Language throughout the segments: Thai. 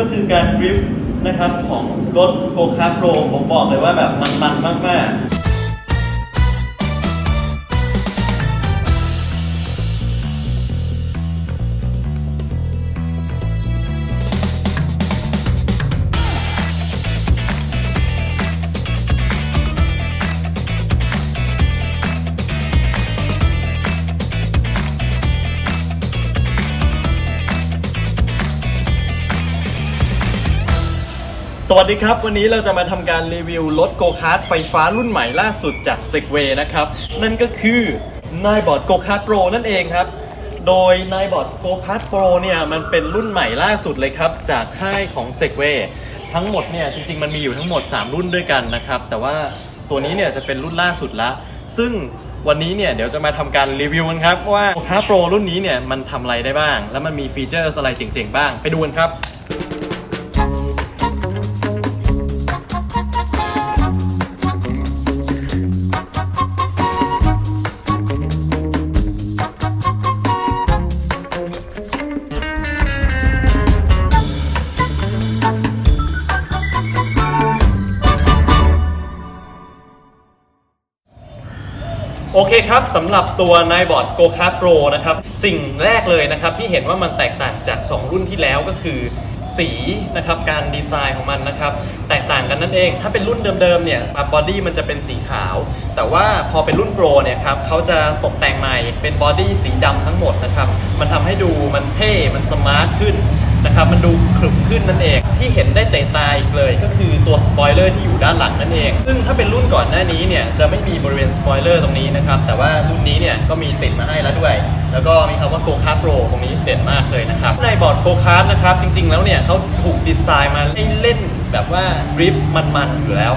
ก็คือการดริฟต์นะครับของรถโกคาร์โปรผมบอกเลยว่าแบบมันมันมากๆ สวัสดีครับ วันนี้เราจะมาทำการรีวิวรถโกคาร์ทไฟฟ้ารุ่นใหม่ล่าสุดจาก s e g w a y นะครับ นั่นก็คือนายบอร์ดโกคาร์ Pro นั่นเองครับ โดยนายบอร์ดโกคาร์ Pro เนี่ยมันเป็นรุ่นใหม่ล่าสุดเลยครับ จากค่ายของ s e g w a y ทั้งหมดเนี่ยจริงๆ มันมีอยู่ทั้งหมด 3 รุ่นด้วยกันนะครับ แต่ว่าตัวนี้เนี่ยจะเป็นรุ่นล่าสุดละ ซึ่งวันนี้เนี่ยเดี๋ยวจะมาทำการรีวิวกันครับว่าโกคาร์ Pro รุ่นนี้เนี่ยมันทำอะไรได้บ้าง แล้วมันมีฟีเจอร์อะไรเจ๋งๆบ้างไปดูกันครับ อเคครับสำหรับตัวไนบอร์ด Go Kart Pro นะครับ สิ่งแรกเลยนะครับที่เห็นว่ามันแตกต่างจาก 2 รุ่นที่แล้วก็คือสีนะครับการดีไซน์ของมันนะครับแตกต่างกันนั่นเอง ถ้าเป็นรุ่นเดิมๆเนี่ยบอดี้มันจะเป็นสีขาว แต่ว่าพอเป็นรุ่นโปรเนี่ยครับเขาจะตกแต่งใหม่เป็นบอดี้สีดำทั้งหมดนะครับมันทำให้ดูมันเท่ มันสมาร์ทขึ้น นะครับมันดูขรึมขึ้นนั่นเองที่เห็นได้เตะตาอีกเลยก็คือตัวสปอยเลอร์ที่อยู่ด้านหลังนั่นเอง ซึ่งถ้าเป็นรุ่นก่อนหน้านี้เนี่ยจะไม่มีบริเวณสปอยเลอร์ตรงนี้นะครับแต่ว่ารุ่นนี้เนี่ยก็มีติดมาให้แล้วด้วย แล้วก็มีคำว่าโกคาร์ Pro ตรงนี้เด่นมากเลยนะครับในบอร์ดโกคาร์นะครับจริง ๆ แล้วเนี่ยเขาถูกดีไซน์มาให้เล่นแบบว่าริฟมันๆอยู่แล้ว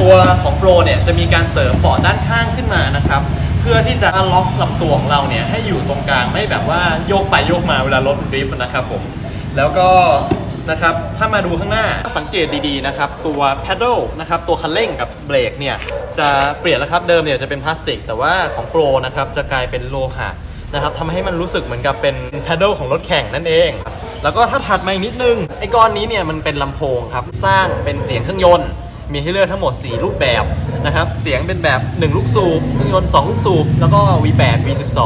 ตัวของโปรเนี่ยจะมีการเสริมเบาะด้านข้างขึ้นมานะครับเพื่อที่จะล็อกลำตัวของเราเนี่ยให้อยู่ตรงกลางไม่แบบว่าโยกไปโยกมาเวลารถดริฟต์นะครับผม แล้วก็นะครับถ้ามาดูข้างหน้าสังเกตดีๆนะครับตัวแพดเดิลนะครับตัวคันเร่งกับเบรกเนี่ยจะเปลี่ยนแล้วครับเดิมเนี่ยจะเป็นพลาสติก แต่ว่าของโปรนะครับจะกลายเป็นโลหะนะครับทำให้มันรู้สึกเหมือนกับเป็นแพดเดิลของรถแข่งนั่นเอง แล้วก็ถ้าถัดมาอีกนิดนึงไอ้ก้อนนี้เนี่ยมันเป็นลำโพงครับสร้างเป็นเสียงเครื่องยนต์ มีให้เลือกทั้งหมด 4 รูปแบบนะครับ เสียงเป็นแบบ 1 ลูกสูบเครื่องยนต์2ลูกสูบ แล้วก็ V8 V12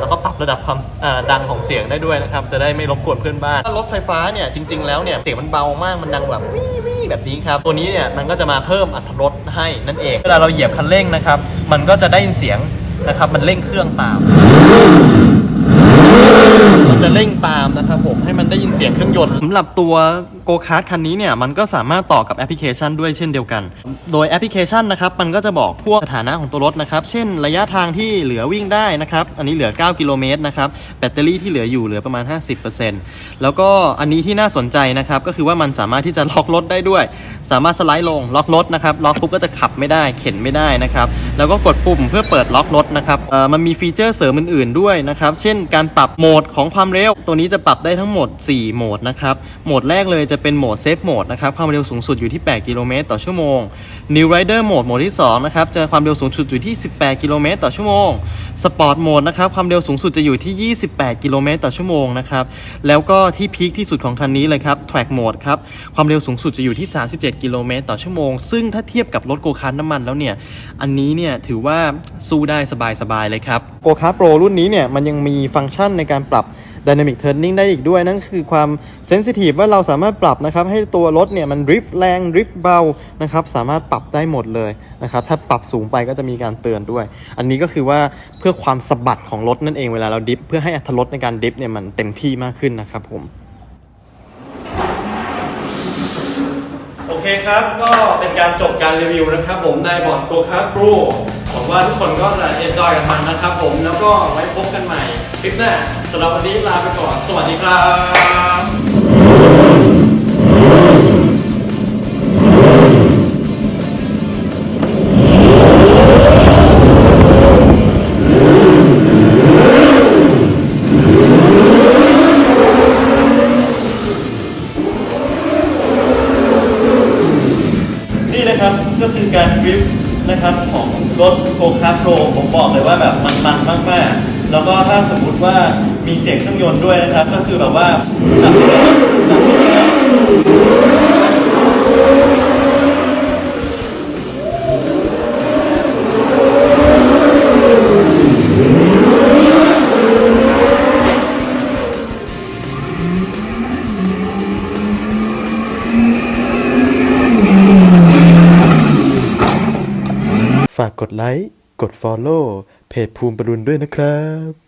แล้วก็ปรับระดับความอ่าดังของเสียงได้ด้วยนะครับ จะได้ไม่รบกวนเพื่อนบ้านรถไฟฟ้าเนี่ยจริง ๆ แล้วเนี่ยเสียงมันเบามาก มันดังแบบวิวิแบบนี้ครับ ตัวนี้เนี่ยมันก็จะมาเพิ่มอรรถรสให้นั่นเอง เวลาเราเหยียบคันเร่งนะครับ มันก็จะได้ยินเสียงนะครับ มันเร่งเครื่องตาม มันจะเร่งตามนะครับผมให้มันได้ยินเสียงเครื่องยนต์สำหรับตัวโกคาร์ t คันนี้เนี่ยมันก็สามารถต่อกับแอปพลิเคชันด้วยเช่นเดียวกัน โดยแอปพลิเคชันนะครับมันก็จะบอกพวกสถานะของตัวรถนะครับเช่นระยะทางที่เหลือวิ่งได้นะครับอันนี้เหลือ 9 กิโลเมตรนะครับแบตเตอรี่ที่เหลืออยู่เหลือประมาณ 50%แล้วก็อันนี้ที่น่าสนใจนะครับก็คือว่ามันสามารถที่จะล็อกรถได้ด้วย สามารถสไลด์ลงล็อกรถนะครับล็อกปุ๊บก็จะขับไม่ได้เข็นไม่ได้นะครับแล้วก็กดปุ่มเพื่อเปิดล็อกรถนะครับเออมันมีฟีเจอร์เสริมอื่นๆด้วยนะครับเช่นการปรับโหมดของความเร็วตัวนี้จะปรับได้ทั้งหมด 4 โหมดนะครับ โหมดแรกเลยจะเป็นโหมดเซฟโหมดนะครับ ความเร็วสูงสุดอยู่ที่ 8 กิโลเมตรต่อชั่วโมง New Rider โหมดโหมดที่ 2 นะครับ จะความเร็วสูงสุดอยู่ที่ 18 กิโลเมตรต่อชั่วโมง Sport โหมดนะครับ ความเร็วสูงสุดจะอยู่ที่ 28 กิโลเมตรต่อชั่วโมงนะครับ แล้วก็ที่พีคที่สุดของคันนี้เลยครับ Track Mode ครับ ความเร็วสูงสุดจะอยู่ที่ 37 กิโลเมตรต่อชั่วโมง ซึ่งถ้าเทียบกับรถโกคาร์น้ำมันแล้วเนี่ย อันนี้เนี่ยถือว่าสู้ได้สบายๆเลยครับ โกคาร์ Pro รุ่นนี้เนี่ยมันยังมีฟังก์ชันในการปรับ Dynamic Turning ได้อีกด้วย นั่นคือความ Sensitive ว่าเราสามารถปรับนะครับให้ตัวรถเนี่ยมันดริฟต์แรงดริฟต์เบานะครับสามารถปรับได้หมดเลยนะครับถ้าปรับสูงไปก็จะมีการเตือนด้วย อันนี้ก็คือว่าเพื่อความสะบัดของรถนั่นเองเวลาเราดริฟต์เพื่อให้อัตรถรสในการดริฟต์เนี่ยมันเต็มที่มากขึ้นนะครับผมโอเคครับ ก็เป็นการจบการรีวิวนะครับผมในบอดโกคาร์ Pro หวังว่าทุกคนก็จะเอนจอยกับมันนะครับผมแล้วก็ไว้พบกันใหม่คลิปหน้าสำหรับวันนี้ลาไปก่อน สวัสดีครับนี่นะครับก็คือการดริฟ นะครับของรถโกคาร์โปรผมบอกเลยว่าแบบมันมันมากๆ แล้วก็ถ้าสมมุติว่ามีเสียงเครื่องยนต์ด้วยนะครับ ก็คือแบบว่าดับแล้วดับแล้วากกดไลค์ กด Follow เพจภูมิบรุนด้วยนะครับ